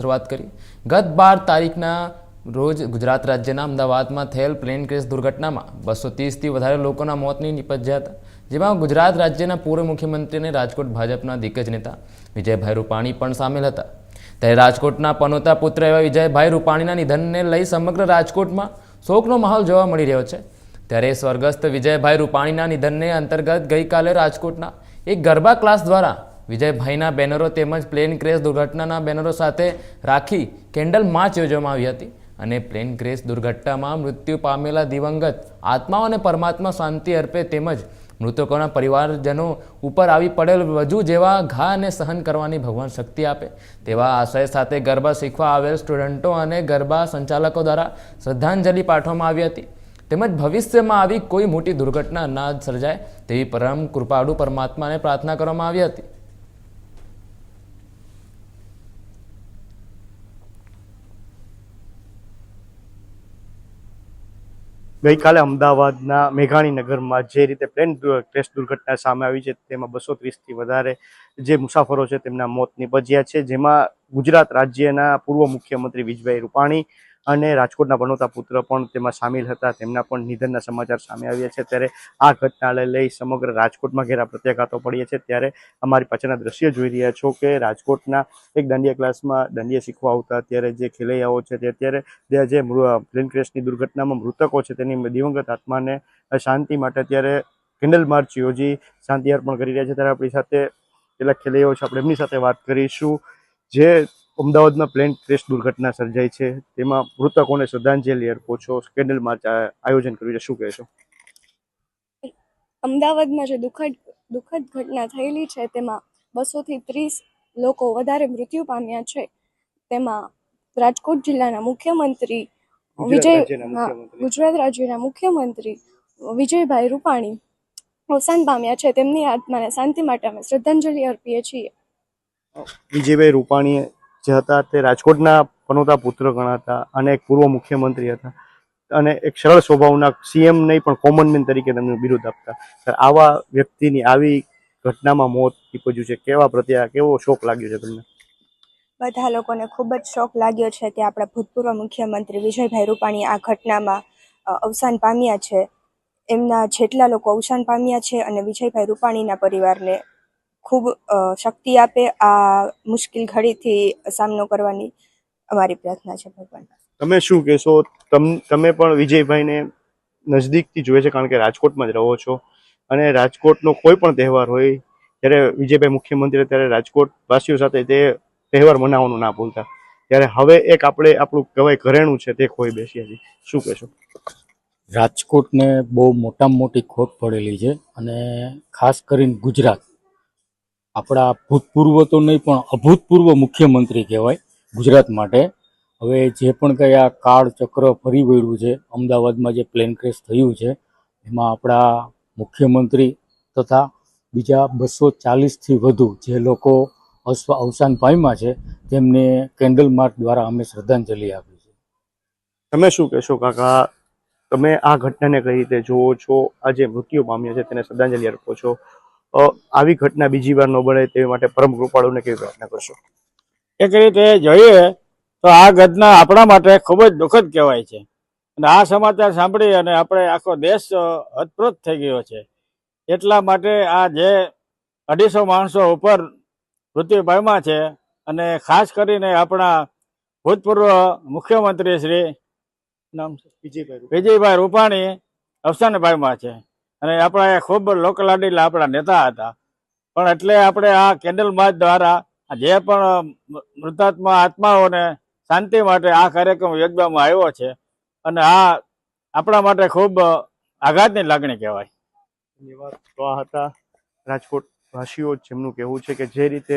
શરૂઆત કરી. ગત બાર તારીખના રોજ ગુજરાત રાજ્યના અમદાવાદમાં થયેલ પ્લેન ક્રેશ દુર્ઘટનામાં બસો ત્રીસથી વધારે લોકોના મોતની નિપજ્યા હતા જેમાં ગુજરાત રાજ્યના પૂર્વ મુખ્યમંત્રી અને રાજકોટ ભાજપના દિગ્ગજ નેતા વિજયભાઈ રૂપાણી પણ સામેલ હતા. ત્યારે રાજકોટના પનોતા પુત્ર એવા વિજયભાઈ રૂપાણીના નિધનને લઈ સમગ્ર રાજકોટમાં શોકનો માહોલ જોવા મળી રહ્યો છે. ત્યારે સ્વર્ગસ્થ વિજયભાઈ રૂપાણીના નિધનને અંતર્ગત ગઈકાલે રાજકોટના એક ગરબા ક્લાસ દ્વારા વિજયભાઈના બેનરો તેમજ પ્લેન ક્રેશ દુર્ઘટનાના બેનરો સાથે રાખી કેન્ડલ માર્ચ યોજવામાં આવી હતી. અને પ્લેન ક્રેશ દુર્ઘટનામાં મૃત્યુ પામેલા દિવંગત આત્માઓ અને પરમાત્મા શાંતિ અર્પે તેમજ મૃતકોના પરિવારજનો ઉપર આવી પડેલ વજુ જેવા ઘા અને સહન કરવાની ભગવાન શક્તિ આપે. તેવા આશય સાથે ગરબા શીખવા આવેલ સ્ટુડન્ટો અને ગરબા સંચાલકો દ્વારા શ્રદ્ધાંજલિ પાઠવવામાં આવી હતી. તેમજ ભવિષ્યમાં આવી કોઈ મોટી દુર્ઘટના ના સર્જાય તેવી પરમ કૃપાળુ પરમાત્માને પ્રાર્થના કરવામાં આવી હતી. ગઈકાલે અમદાવાદના મેઘાણી નગરમાં જે રીતે પ્લેન ક્રેશ દુર્ઘટના સામે આવી છે, તેમાં બસો ત્રીસથી વધારે જે મુસાફરો છે, તેમના મોત નિપજ્યા છે, જેમાં ગુજરાત રાજ્યના પૂર્વ મુખ્યમંત્રી વિજયભાઈ રૂપાણી અને રાજકોટના બનોતા પુત્ર પણ તેમાં સામેલ હતા. તેમના પણ નિધનના સમાચાર સામે આવ્યા છે. ત્યારે આ ઘટનાને લઈ સમગ્ર રાજકોટમાં ઘેરા પ્રત્યાઘાતો પડ્યા છે. ત્યારે અમારી પાછળના દ્રશ્ય જોઈ રહ્યા છો કે રાજકોટના એક દાંડિયા ક્લાસમાં દાંડિયા શીખવા આવતા ત્યારે જે ખેલૈયાઓ છે તે અત્યારે જે પ્લેન ક્રેશની દુર્ઘટનામાં મૃતકો છે તેની દિવંગત આત્માને શાંતિ માટે અત્યારે કેન્ડલ માર્ચ યોજી શાંતિ અર્પણ કરી રહ્યા છે. ત્યારે આપણી સાથે કેટલાક ખેલૈયાઓ છે. આપણે એમની સાથે વાત કરીશું. જે અમદાવાદમાં પ્લેન ક્રેશ દુર્ઘટના સર્જાઈ છે. તેમાં મૃતકોને શ્રદ્ધાંજલિ અર્પો છો. કેન્ડલ માર્ચ આયોજન કર્યું છે. શું કહેશો અમદાવાદમાં જે દુઃખદ દુઃખદ ઘટના થયેલી છે તેમાં બસોથી ત્રીસ લોકો વધારે મૃત્યુ પામ્યા છે. તેમાં રાજકોટ જિલ્લાના મુખ્યમંત્રી વિજય. ગુજરાત રાજ્યના મુખ્યમંત્રી વિજયભાઈ રૂપાણી અવસાન પામ્યા છે. તેમની આત્માને શાંતિ માટે અમે શ્રદ્ધાંજલિ અર્પીએ છીએ. વિજયભાઈ રૂપાણી જે હતા તે રાજકોટના પનોતા પુત્ર ગણાતા અને એક પૂર્વ મુખ્યમંત્રી હતા. અને એક સરળ સ્વભાવના સીએમ નહીં પણ કોમન મેન તરીકે તેમનું બિરુદ આપતા. સર, આવા વ્યક્તિની આવી ઘટનામાં મોત નીપજ્યું છે. કેવા પ્રત્યે, કેવો શોક લાગ્યો છે તમને? બધા લોકોને ખૂબ જ શોક લાગ્યો છે કે આપણા ભૂતપૂર્વ મુખ્યમંત્રી વિજયભાઈ રૂપાણી આ ઘટનામાં અવસાન પામ્યા છે. એમના જેટલા લોકો અવસાન પામ્યા છે અને વિજયભાઈ રૂપાણીના પરિવારને ખૂબ શક્તિ આપે આ મુશ્કેલ ઘડીથી સામનો કરવાની અમારી પ્રાર્થના છે ભગવાન તમે શું કહેશો? તમ તમે પણ વિજયભાઈને નજદીકથી જોયે છે કારણ કે રાજકોટમાં જ રહો છો અને રાજકોટનો કોઈ પણ તહેવાર હોય ત્યારે વિજયભાઈ મુખ્યમંત્રી ત્યારે રાજકોટ વાસીઓ સાથે તે તહેવાર મનાવવાનું ના ભૂલતા. ત્યારે હવે એક આપણે આપણું કહેવાય ઘરેણું છે તે ખોઈ બેસીએ છીએ. શું કહેશો? રાજકોટને બહુ મોટામાં મોટી ખોટ પડેલી છે અને ખાસ કરીને ગુજરાત. આપણા ભૂતપૂર્વ તો નહીં, પણ અભૂતપૂર્વ મુખ્યમંત્રી કહેવાય ગુજરાત માટે. હવે જે પણ કંઈ આ કાળ ચક્ર ફરી વળ્યું છે, અમદાવાદમાં જે પ્લેન ક્રેશ થયું છે, એમાં આપણા મુખ્યમંત્રી તથા બીજા બસો ચાલીસથી વધુ જે લોકો અસ્વ અવસાન પામ્યા છે, તેમને કેન્ડલ માર્ચ દ્વારા અમે શ્રદ્ધાંજલિ આપી છે. તમે શું કહેશો કાકા? તમે આ ઘટનાને કઈ રીતે જુઓ છો? આ જે મૃત્યુ પામ્યા છે, તેને શ્રદ્ધાંજલિ અર્પો છો? આવી ઘટના બીજી વાર ન બને તે માટે પરમ કૃપાળુને કેવી પ્રાર્થના કરશો? એક રીતે જોઈએ તો આ ઘટના આપણા માટે ખૂબ જ દુઃખદ કહેવાય છે. અને આ સમાચાર સાંભળી અને આપણે આખો દેશ અતપ્રોત થઈ ગયો છે. એટલા માટે આ જે અઢીસો માણસો ઉપર મૃત્યુ પામ્યા છે અને ખાસ કરીને આપણા ભૂતપૂર્વ મુખ્યમંત્રી શ્રી નામ? વિજયભાઈ વિજયભાઈ રૂપાણી અવસાન પામ્યા છે. અને આપણા ખૂબ ખૂબ લોકલાડીલા આપણા નેતા હતા. પણ એટલે આપણે આ કેન્ડલ માર્ચ દ્વારા જે પણ મૃતાત્મા આત્માઓને શાંતિ માટે આ કાર્યક્રમ યોજવામાં આવ્યો છે અને આ આપણા માટે ખૂબ આઘાતની લાગણી કહેવાય. તો હતા રાજકોટ વાસીઓ જેમનું કહેવું છે કે જે રીતે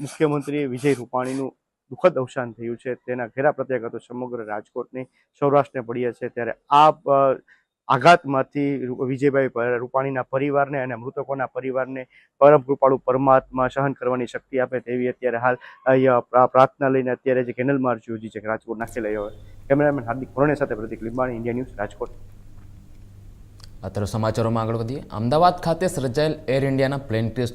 મુખ્યમંત્રી વિજય રૂપાણીનું દુઃખદ અવસાન થયું છે તેના ઘેરા પ્રત્યાઘાતો સમગ્ર રાજકોટની સૌરાષ્ટ્રને પડ્યા છે. ત્યારે આ આઘાતમાંથી વિજયભાઈ રૂપાણીના પરિવારને અને મૃતકોના પરિવારને પરમ કૃપાળુ પરમાત્મા સહન કરવાની શક્તિ આપે તેવી અત્યારે હાલ પ્રાર્થના લઈને અત્યારે જે કેનલ માર્ચ યોજી છે રાજકોટ નાખી રહ્યો કેમેરામેન હાર્દિક ભરોણે સાથે પ્રતિક લીંબાણી, ઇન્ડિયા ન્યૂઝ, રાજકોટ. અત્યારે સમાચારોમાં આગળ વધીએ. અમદાવાદ ખાતે સર્જાયેલ એર ઇન્ડિયાના પ્લેન ક્રેશ